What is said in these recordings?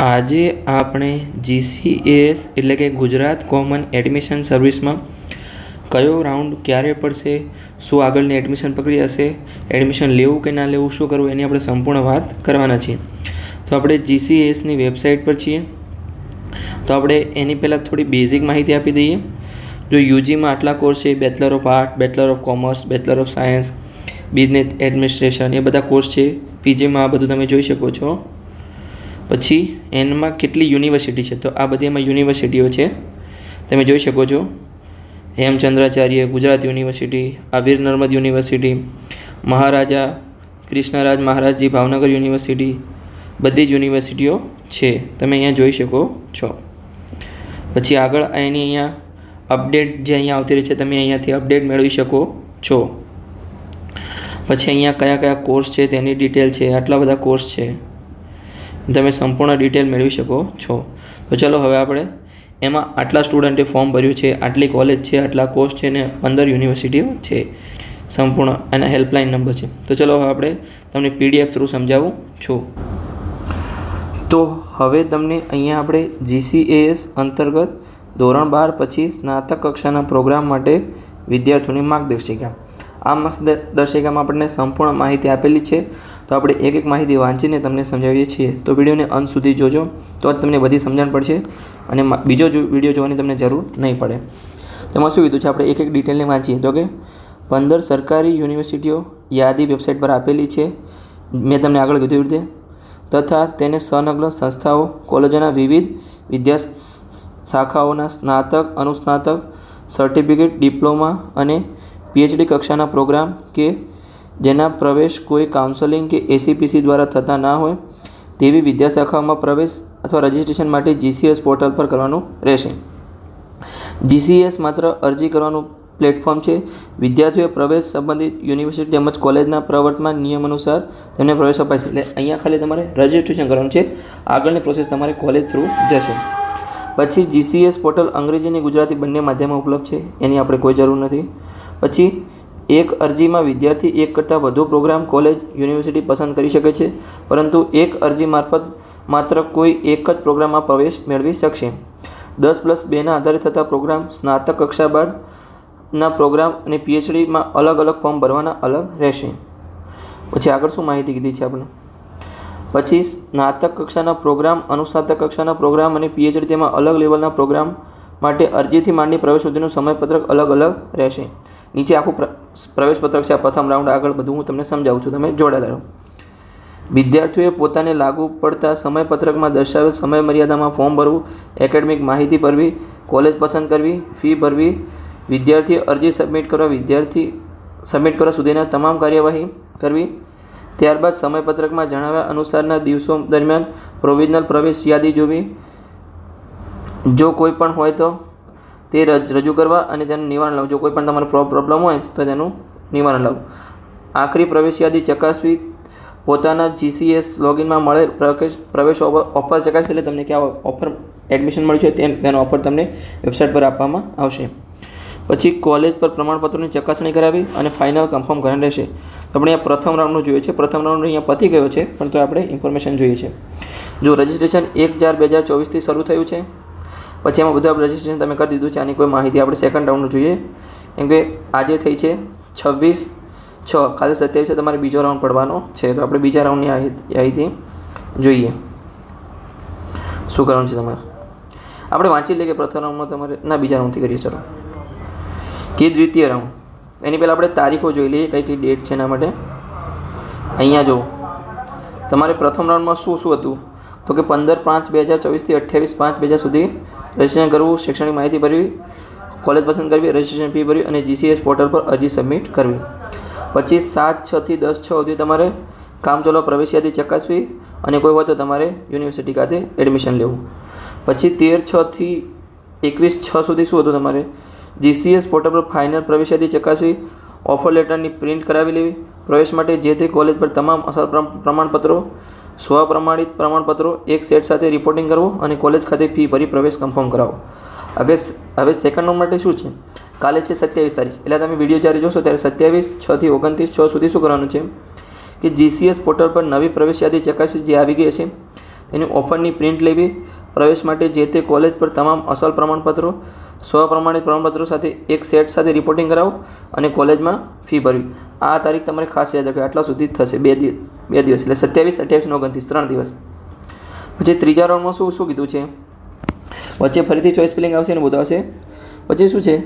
આજે આપણે જીસીએસ એટલે કે ગુજરાત કોમન એડમિશન સર્વિસમાં કયો રાઉન્ડ ક્યારે પડશે, શું આગળની એડમિશન પ્રક્રિયા હશે, એડમિશન લેવું કે ના લેવું, શું કરવું, એની આપણે સંપૂર્ણ વાત કરવાના છીએ. તો આપણે જીસીએસની વેબસાઇટ પર છીએ. તો આપણે એની પહેલાં થોડી બેઝિક માહિતી આપી દઈએ. જો યુજીમાં આટલા કોર્સ છે bachelor of art bachelor of commerce bachelor of science business administration એ બધા કોર્સ છે. પીજીમાં આ બધું તમે જોઈ શકો છો. પછી એનમાં કેટલી યુનિવર્સિટી છે? તો આ બધી એમાં યુનિવર્સિટીઓ છે. તમે જોઈ શકો છો. Hemchandracharya, Gujarat university Veer Narmad university, Maharaja Krishnaraj Maharajji Bhavnagar university, બધી જ યુનિવર્સિટીઓ છે. તમે અહીંયા જોઈ શકો છો. પછી આગળ એની અહીંયા અપડેટ જે અહીંયા આવતી રહી છે, તમે અહીંયાથી અપડેટ મેળવી શકો છો. પછી અહીંયા કયા કયા કોર્સ છે, તેની ડિટેલ છે, આટલા બધા કોર્સ છે. તમે સંપૂર્ણ ડિટેલ મેળવી શકો છો. તો ચલો હવે આપણે એમાં આટલા સ્ટુડન્ટે ફોર્મ ભર્યું છે, આટલી કોલેજ છે, આટલા કોર્સ છે ને પંદર યુનિવર્સિટીઓ છે. સંપૂર્ણ એના હેલ્પલાઇન નંબર છે. તો ચલો હવે આપણે તમને પીડીએફ થ્રુ સમજાવું છું. તો હવે તમને અહીંયા આપણે જીસીએએસ અંતર્ગત ધોરણ બાર પછી સ્નાતક કક્ષાના પ્રોગ્રામ માટે વિદ્યાર્થીઓની માર્ગદર્શિકા. આ માર્ગદર્શિકામાં આપણને સંપૂર્ણ માહિતી આપેલી છે. તો આપણે એક એક માહિતી વાંચીને તમને સમજાવીએ છીએ. તો વિડીયોને અંત સુધી જોજો. તો જ તમને બધી સમજણ પડશે અને બીજો વીડિયો જોવાની તમને જરૂર નહીં પડે. તેમાં શું કીધું છે? આપણે એક એક ડિટેલને વાંચીએ. તો કે પંદર સરકારી યુનિવર્સિટીઓ યાદી વેબસાઇટ પર આપેલી છે. મેં તમને આગળ કીધું રીતે. તથા તેને સંલગ્ન સંસ્થાઓ, કોલેજોના વિવિધ વિદ્યા શાખાઓના સ્નાતક, અનુસ્નાતક સર્ટિફિકેટ ડિપ્લોમા અને પીએચડી કક્ષાના પ્રોગ્રામ કે જેના પ્રવેશ કોઈ કાઉન્સેલિંગ કે એસીપીસી દ્વારા થતા ના હોય, તેવી વિદ્યાશાખાઓમાં પ્રવેશ અથવા રજિસ્ટ્રેશન માટે જીસીએસ પોર્ટલ પર કરવાનું રહેશે. જીસીએસ માત્ર અરજી કરવાનું પ્લેટફોર્મ છે. વિદ્યાર્થીઓએ પ્રવેશ સંબંધિત યુનિવર્સિટી તેમજ કોલેજના પ્રવર્તમાન નિયમ અનુસાર તેમને પ્રવેશ અપાય છે. એટલે અહીંયા ખાલી તમારે રજિસ્ટ્રેશન કરવાનું છે. આગળની પ્રોસેસ તમારે કોલેજ થ્રુ જશે. પછી જીસીએસ પોર્ટલ અંગ્રેજી અને ગુજરાતી બંને માધ્યમમાં ઉપલબ્ધ છે. એની આપણે કોઈ જરૂર નથી. પછી એક અરજીમાં વિદ્યાર્થી એક કરતાં વધુ પ્રોગ્રામ કોલેજ, યુનિવર્સિટી પસંદ કરી શકે છે, પરંતુ એક અરજી મારફત માત્ર કોઈ એક જ પ્રોગ્રામમાં પ્રવેશ મેળવી શકશે. દસ પ્લસ બેના આધારે થતા પ્રોગ્રામ સ્નાતક કક્ષા બાદના પ્રોગ્રામ અને પીએચડીમાં અલગ અલગ ફોર્મ ભરવાના અલગ રહેશે. પછી આગળ શું માહિતી કીધી છે આપણે? પછી સ્નાતક કક્ષાના પ્રોગ્રામ, અનુસ્નાતક કક્ષાના પ્રોગ્રામ અને પીએચડી તેમાં અલગ લેવલના પ્રોગ્રામ માટે અરજીથી માંડી પ્રવેશ સુધીનું સમયપત્રક અલગ અલગ રહેશે. નીચે આખું પ્રવેશ પત્રક છે પ્રથમ રાઉન્ડ આગળ બધું હું તમને સમજાવું છું. તમે જોડાયેલા રહો. વિદ્યાર્થીઓએ પોતાને લાગુ પડતા સમયપત્રકમાં દર્શાવેલ સમય મર્યાદામાં ફોર્મ ભરવું એકેડમિક માહિતી ભરવી કોલેજ પસંદ કરવી ફી ભરવી, વિદ્યાર્થીએ અરજી સબમિટ કરવા, વિદ્યાર્થી સબમિટ કરવા સુધીના તમામ કાર્યવાહી કરવી, ત્યારબાદ સમયપત્રકમાં જણાવ્યા અનુસારના દિવસો દરમિયાન પ્રોવિઝનલ પ્રવેશ યાદી જોવી. જો કોઈ પણ હોય તો તે રજૂ કરવા અને તેનું નિવારણ લાવવું જો કોઈ પણ તમારો પ્રોબ્લેમ હોય તો તેનું નિવારણ લાવવું આખરી પ્રવેશ યાદી ચકાસવી. પોતાના જીસીએસ લોગિનમાં મળે પ્રવેશ પ્રવેશ ઓફર ચકાસી એટલે તમને ક્યાં ઓફર એડમિશન મળશે તેમ, તેનો ઓફર તમને વેબસાઇટ પર આપવામાં આવશે. પછી કોલેજ પર પ્રમાણપત્રોની ચકાસણી કરાવી અને ફાઇનલ કન્ફર્મ ઘરે રહેશે. આપણે અહીંયા પ્રથમ રાઉન્ડનું જોઈએ છે. પ્રથમ રાઉન્ડ અહીંયા પતી ગયો છે, પણ તો આપણે ઇન્ફોર્મેશન જોઈએ છે. જો રજિસ્ટ્રેશન એક ચાર બે હજાર ચોવીસથી શરૂ થયું છે પછી એમાં બધા રજિસ્ટ્રેશન તમે કરી દીધું છે, આની કોઈ માહિતી આપણે સેકન્ડ રાઉન્ડ જોઈએ. કેમ કે આજે થઈ છે છવ્વીસ છ, કાલે સત્યાવીસે તમારે બીજો રાઉન્ડ પડવાનો છે. તો આપણે બીજા રાઉન્ડની માહિતી જોઈએ. શું કરવાનું છે તમારે? આપણે વાંચી લઈએ કે પ્રથમ રાઉન્ડમાં તમારે, ના, બીજા રાઉન્ડથી કરીએ, ચલો. કે દ્વિતીય રાઉન્ડ એની પહેલાં આપણે તારીખો જોઈ લઈએ, કઈ કઈ ડેટ છે એના માટે. અહીંયા જુઓ. તમારે પ્રથમ રાઉન્ડમાં શું શું હતું? તો કે પંદર પાંચ બે હજાર ચોવીસથી અઠ્યાવીસ પાંચ બે હજાર સુધી રજિસ્ટ્રેશન કરવું, શૈક્ષણિક માહિતી ભરવી, કોલેજ પસંદ કરવી, રજિસ્ટ્રેશન ફી ભરવી અને જીસીએસ પોર્ટલ પર અરજી સબમિટ કરવી. પછી સાત છથી દસ છ સુધી તમારે કામ ચાલો પ્રવેશ યાદી ચકાસવી અને કોઈ હોય તો તમારે યુનિવર્સિટી ખાતે એડમિશન લેવું. પછી તેર છથી એકવીસ છ સુધી શું હતું તમારે? જીસીએસ પોર્ટલ પર ફાઇનલ પ્રવેશ્યાથી ચકાસવી ઓફર લેટરની પ્રિન્ટ કરાવી લેવી, પ્રવેશ માટે જે તે કોલેજ પર તમામ અસર પ્રમાણપત્રો સ્વપ્રમાણિત પ્રમાણપત્રો એક સેટ સાથે રિપોર્ટિંગ કરવું અને કોલેજ ખાતે ફી ભરી પ્રવેશ કન્ફર્મ કરાવો. હવે હવે સેકન્ડ નંબર માટે શું છે? કાલે છે સત્યાવીસ તારીખ. એટલે તમે વીડિયો જ્યારે જોશો ત્યારે સત્યાવીસ છથી ઓગણત્રીસ છ સુધી શું કરવાનું છે? કે જીસીએસ પોર્ટલ પર નવી પ્રવેશ યાદી ચકાસી જે આવી ગઈ છે તેની ઓફરની પ્રિન્ટ લેવી, પ્રવેશ માટે જે તે કોલેજ પર તમામ અસલ પ્રમાણપત્રો, સ્વપ્રમાણિત પ્રમાણપત્રો સાથે એક સેટ સાથે રિપોર્ટિંગ કરાવો અને કોલેજમાં ફી ભરવી. આ તારીખ તમારે ખાસ યાદ રાખવી. આટલા સુધી થશે. બે દિવસ. બે દિવસ, એટલે સત્યાવીસ, અઠ્યાવીસ ઓગણત્રીસ ત્રણ દિવસ. પછી ત્રીજા રાઉન્ડમાં શું શું કીધું છે? વચ્ચે ફરીથી ચોઈસ ફિલિંગ આવશે અને બધું આવશે. પછી શું છે?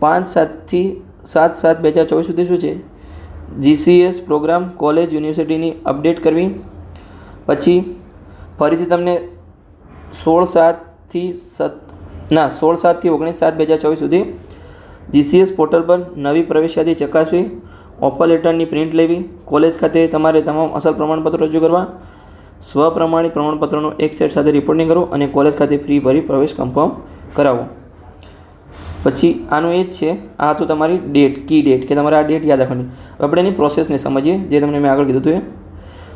પાંચ સાતથી સાત સાત બે હજાર ચોવીસ સુધી શું છે? જીસીએસ પ્રોગ્રામ કોલેજ યુનિવર્સિટીની અપડેટ કરવી. પછી ફરીથી તમને સોળ સાતથી સત, ના, સોળ સાતથી ઓગણીસ સાત બે હજાર ચોવીસ સુધી જીસીએસ પોર્ટલ પર નવી પ્રવેશ યાદી ચકાસવી. ઓફર લેટરની પ્રિન્ટ લેવી. કોલેજ ખાતે તમારે તમામ અસલ પ્રમાણપત્રો રજૂ કરવા. સ્વપ્રમાણિત પ્રમાણપત્રોનો એક સેટ સાથે રિપોર્ટિંગ કરો અને કોલેજ ખાતે ફ્રી ભરી પ્રવેશ કન્ફર્મ કરાવો. પછી આનું એ જ છે, આ હતું તમારી ડેટ કી ડેટ કે તમારે આ ડેટ યાદ રાખવાની. આપણે એની પ્રોસેસને સમજીએ, જે તમને મેં આગળ કીધું હતું એ.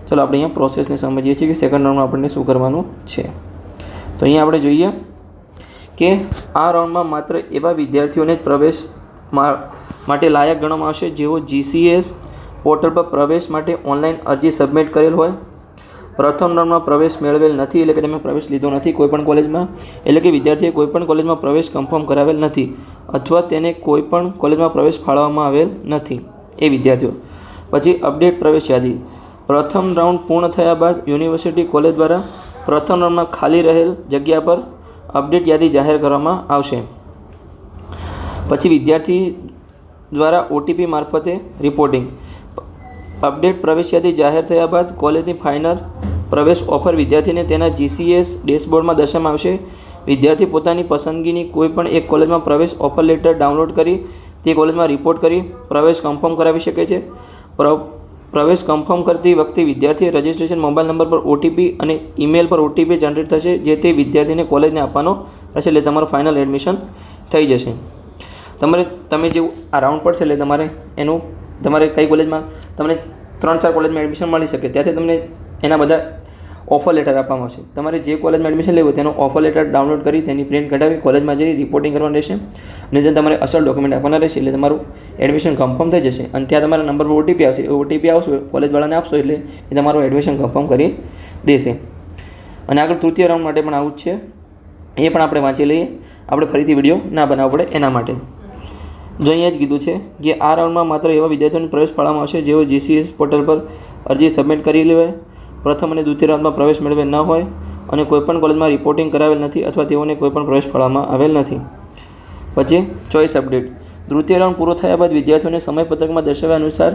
ચલો આપણે અહીંયા પ્રોસેસને સમજીએ છીએ કે સેકન્ડ રાઉન્ડમાં આપણને શું કરવાનું છે. તો અહીંયા આપણે જોઈએ કે આ રાઉન્ડમાં માત્ર એવા વિદ્યાર્થીઓને જ પ્રવેશ માટે લાયક ગણવામાં આવશે જેઓ જીસીએસ પોર્ટલ પર પ્રવેશ માટે ઓનલાઈન અરજી સબમિટ કરેલ હોય. પ્રથમ રાઉન્ડમાં પ્રવેશ મેળવેલ નથી એટલે કે તમે પ્રવેશ લીધો નથી કોઈપણ કોલેજમાં એટલે કે વિદ્યાર્થીએ કોઈપણ કોલેજમાં પ્રવેશ કન્ફર્મ કરાવેલ નથી અથવા તેને કોઈપણ કોલેજમાં પ્રવેશ ફાળવવામાં આવેલ નથી. એ વિદ્યાર્થીઓ, પછી અપડેટ પ્રવેશ યાદી. પ્રથમ રાઉન્ડ પૂર્ણ થયા બાદ યુનિવર્સિટી કોલેજ દ્વારા પ્રથમ રાઉન્ડમાં ખાલી રહેલ જગ્યા પર અપડેટ યાદી જાહેર કરવામાં આવશે. પછી વિદ્યાર્થી દ્વારા ઓટીપી મારફતે રિપોર્ટિંગ અપડેટ પ્રવેશ યાદી જાહેર થયા બાદ કોલેજની ફાઇનલ પ્રવેશ ઓફર વિદ્યાર્થીને તેના જીસીએસ ડેશબોર્ડમાં દર્શાવવામાં આવશે. વિદ્યાર્થી પોતાની પસંદગીની કોઈપણ એક કોલેજમાં પ્રવેશ ઓફર લેટર ડાઉનલોડ કરી તે કોલેજમાં રિપોર્ટ કરી પ્રવેશ કન્ફર્મ કરાવી શકે છે. પ્રવેશ કન્ફર્મ કરતી વખતે વિદ્યાર્થીએ રજિસ્ટ્રેશન મોબાઈલ નંબર પર ઓટીપી અને ઈમેલ પર ઓટીપી જનરેટ થશે, જે તે વિદ્યાર્થીને કોલેજને આપવાનો રહેશે. એટલે તમારું ફાઇનલ એડમિશન થઈ જશે. તમારે, તમે જેવું આ રાઉન્ડ પડશે એટલે તમારે એનું, તમારે કઈ કોલેજમાં, તમને ત્રણ ચાર કોલેજમાં એડમિશન મળી શકે. ત્યાંથી તમને એના બધા ઓફર લેટર આપવામાં આવશે. તમારે જે કોલેજમાં એડમિશન લેવું તેનો ઓફર લેટર ડાઉનલોડ કરી તેની પ્રિન્ટ કઢાવી કોલેજમાં જઈ રિપોર્ટિંગ કરવાનું રહેશે. અને ત્યાં તમારે અસલ ડોક્યુમેન્ટ આપવાના રહેશે એટલે તમારું એડમિશન કન્ફર્મ થઈ જશે. અને ત્યાં તમારા નંબર પર ઓટીપી આવશે. ઓટીપી આવશે, કોલેજવાળાને આપશો એટલે એ તમારું એડમિશન કન્ફર્મ કરી દેશે. અને આગળ તૃતીય રાઉન્ડ માટે પણ આવું જ છે. એ પણ આપણે વાંચી લઈએ. આપણે ફરીથી વીડિયો ના બનાવવો પડે એના માટે. જો અહીંયા જ કીધું છે કે આ રાઉન્ડમાં માત્ર એવા વિદ્યાર્થીઓને પ્રવેશ ફાળવવામાં આવશે જેઓ જીસીએસ પોર્ટલ પર અરજી સબમિટ કરી લેવાય પ્રથમ અને દ્વિતીય રાઉન્ડમાં પ્રવેશ મેળવેલ ન હોય અને કોઈપણ કોલેજમાં રિપોર્ટિંગ કરાવેલ નથી અથવા તેઓને કોઈપણ પ્રવેશ ફાળવવામાં આવેલ નથી. પછી ચોઇસ અપડેટ તૃતીય રાઉન્ડ પૂરો થયા બાદ વિદ્યાર્થીઓને સમયપત્રકમાં દર્શાવ્યા અનુસાર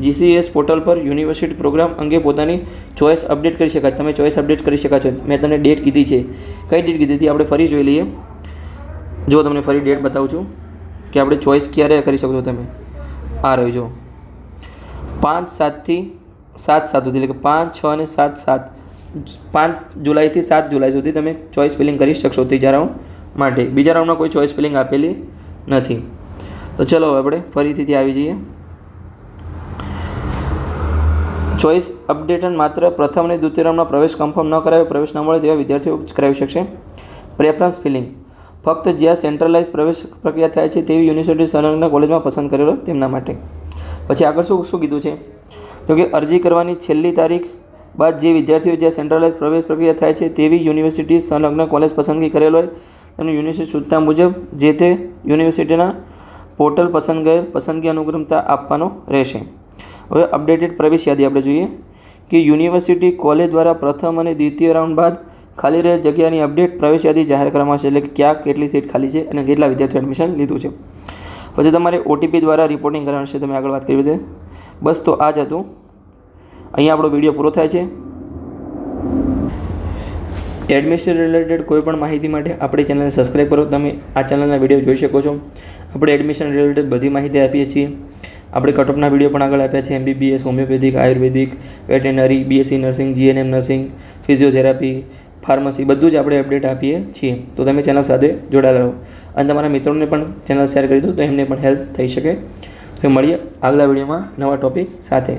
જીસીએસ પોર્ટલ પર યુનિવર્સિટી પ્રોગ્રામ અંગે પોતાની ચોઇસ અપડેટ કરી શકાય. તમે ચોઇસ અપડેટ કરી શકા છો. મેં તમને ડેટ કીધી છે. કઈ ડેટ કીધી હતી? આપણે ફરી જોઈ લઈએ. જો તમને ફરી ડેટ બતાવું છું. કે આપણે ચોઇસ ક્યારે કરી શકો છો તમે? આ રહ્યું, જો. પાંચ સાતથી સાત સાત સુધી, એટલે કે પાંચ, છ અને સાત સાત. પાંચ જુલાઈથી સાત જુલાઈ સુધી તમે ચોઇસ ફિલિંગ કરી શકશો ત્રીજા રાઉન્ડ માટે. બીજા રાઉન્ડમાં કોઈ ચોઇસ ફિલિંગ આપેલી નથી. તો ચલો આપણે ફરીથી આવી જઈએ. ચોઇસ અપડેટન માત્ર પ્રથમ અને દ્વિતીય રાઉન્ડમાં પ્રવેશ કન્ફર્મ ન કરાવે પ્રવેશ ન મળે તેવા વિદ્યાર્થીઓ જ કરાવી શકશે. પ્રેફરન્સ ફિલિંગ ફક્ત જ્યાં સેન્ટ્રલાઇઝ પ્રવેશ પ્રક્રિયા થાય છે તેવી યુનિવર્સિટી સંલગ્ન કોલેજમાં પસંદ કરેલો તેમના માટે. પછી આગળ શું શું કીધું છે? તો કે અરજી કરવાની છેલ્લી તારીખ બાદ જે વિદ્યાર્થીઓ જ્યાં સેન્ટ્રલાઇઝ પ્રવેશ પ્રક્રિયા થાય છે તેવી યુનિવર્સિટી સંલગ્ન કોલેજ પસંદગી કરેલ હોય. તેનું યુનિવર્સિટી સૂચના મુજબ જે તે યુનિવર્સિટીના પોર્ટલ પસંદ ગયેલ પસંદગી અનુક્રમતા આપવાનો રહેશે. હવે અપડેટેડ પ્રવેશ યાદી આપણે જોઈએ કે યુનિવર્સિટી કોલેજ દ્વારા પ્રથમ અને દ્વિતીય રાઉન્ડ બાદ ખાલી રહેલ જગ્યાની અપડેટ પ્રવેશ યાદી જાહેર કરવામાં આવશે એટલે કે ક્યાં કેટલી સીટ ખાલી છે અને કેટલા વિદ્યાર્થીઓ એડમિશન લીધું છે. પછી તમારે ઓટીપી દ્વારા રિપોર્ટિંગ કરવાનું છે, તમે આગળ વાત કરી છે બસ તો આ જ હતું. અહીંયા આપણો વીડિયો પૂરો થાય છે. એડમિશન રિલેટેડ કોઈપણ માહિતી માટે આપણી ચેનલને સબસ્ક્રાઈબ કરો. તમે આ ચેનલના વીડિયો જોઈ શકો છો. આપણે એડમિશન રિલેટેડ બધી માહિતી આપીએ છીએ. આપણે કટઓફના વીડિયો પણ આગળ આપ્યા છે. MBBS homeopathic ayurvedic veterinary BSc nursing GNM nursing physiotherapy pharmacy, બધું જ આપણે અપડેટ આપીએ છીએ. તો તમે ચેનલ સાથે જોડાયેલા રહો. અને તમારા મિત્રોને પણ ચેનલ શેર કરી દો, તો એમને પણ હેલ્પ થઈ શકે. તો મળીએ આગલા વિડીયોમાં નવા ટૉપિક સાથે.